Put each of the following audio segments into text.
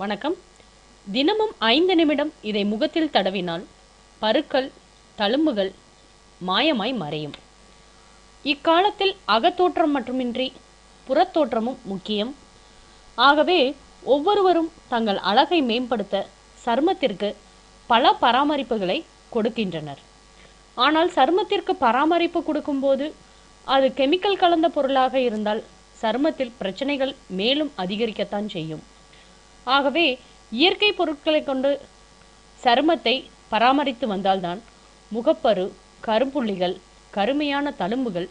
வணக்கம். தினமும் ஐந்து நிமிடம் இதை முகத்தில் தடவினால் பருக்கள் தழும்புகள் மாயமாய் மறையும். இக்காலத்தில் அகத்தோற்றம் மட்டுமின்றி புறத்தோற்றமும் முக்கியம். ஆகவே ஒவ்வொருவரும் தங்கள் அழகை மேம்படுத்த சருமத்திற்கு பல பராமரிப்புகளை கொடுக்கின்றனர். ஆனால் சருமத்திற்கு பராமரிப்பு கொடுக்கும்போது அது கெமிக்கல் கலந்த பொருளாக இருந்தால் சருமத்தில் பிரச்சனைகள் மேலும் அதிகரிக்கத்தான் செய்யும். ஆகவே இயற்கை பொருட்களை கொண்டு சருமத்தை பராமரித்து வந்தால்தான் முகப்பரு கரும்புள்ளிகள் கருமையான தழும்புகள்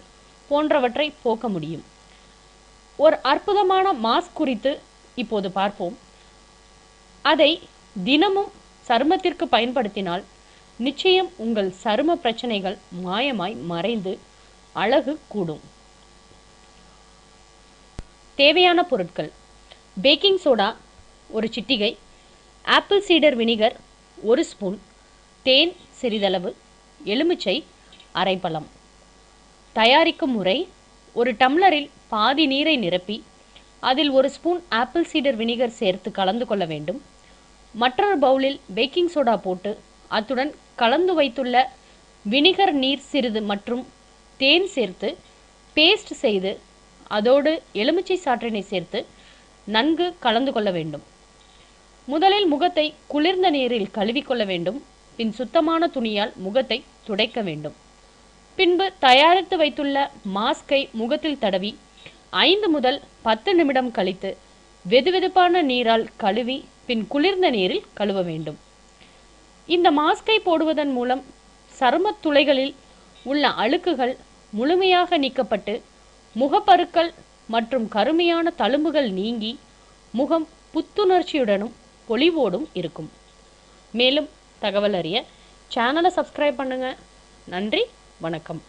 போன்றவற்றை போக்க முடியும். ஒரு அற்புதமான மாஸ்க் குறித்து இப்போது பார்ப்போம். அதை தினமும் சருமத்திற்கு பயன்படுத்தினால் நிச்சயம் உங்கள் சரும பிரச்சனைகள் மாயமாய் மறைந்து அழகு கூடும். தேவையான பொருட்கள். பேக்கிங் சோடா ஒரு சிட்டிகை ஆப்பிள் சீடர் வினிகர் ஒரு ஸ்பூன் தேன் சிறிதளவு எலுமிச்சை அரைப்பழம் தயாரிக்கும் முறை ஒரு டம்ளரில் பாதி நீரை நிரப்பி அதில் ஒரு ஸ்பூன் ஆப்பிள் சீடர் வினிகர் சேர்த்து கலந்து கொள்ள வேண்டும். மற்றொரு பவுலில் பேக்கிங் சோடா போட்டு அத்துடன் கலந்து வைத்துள்ள வினிகர் நீர் சிறிது மற்றும் தேன் சேர்த்து பேஸ்ட் செய்து அதோடு எலுமிச்சை சாற்றினை சேர்த்து நன்கு கலந்து கொள்ள வேண்டும். முதலில் முகத்தை குளிர்ந்த நீரில் கழுவிக்கொள்ள வேண்டும். பின் சுத்தமான துணியால் முகத்தை துடைக்க வேண்டும். பின்பு தயாரித்து வைத்துள்ள மாஸ்கை முகத்தில் தடவி ஐந்து முதல் பத்து நிமிடம் கழித்து வெதுவெதுப்பான நீரால் கழுவி பின் குளிர்ந்த நீரில் கழுவ வேண்டும். இந்த மாஸ்கை போடுவதன் மூலம் சருமத் துளைகளில் உள்ள அழுக்குகள் முழுமையாக நீக்கப்பட்டு முகப்பருக்கள் மற்றும் கருமையான தழும்புகள் நீங்கி முகம் புத்துணர்ச்சியுடனும் பொலிவோடும் இருக்கும். மேலும் தகவல் அறிய சேனலை சப்ஸ்கிரைப் பண்ணுங்க. நன்றி வணக்கம்.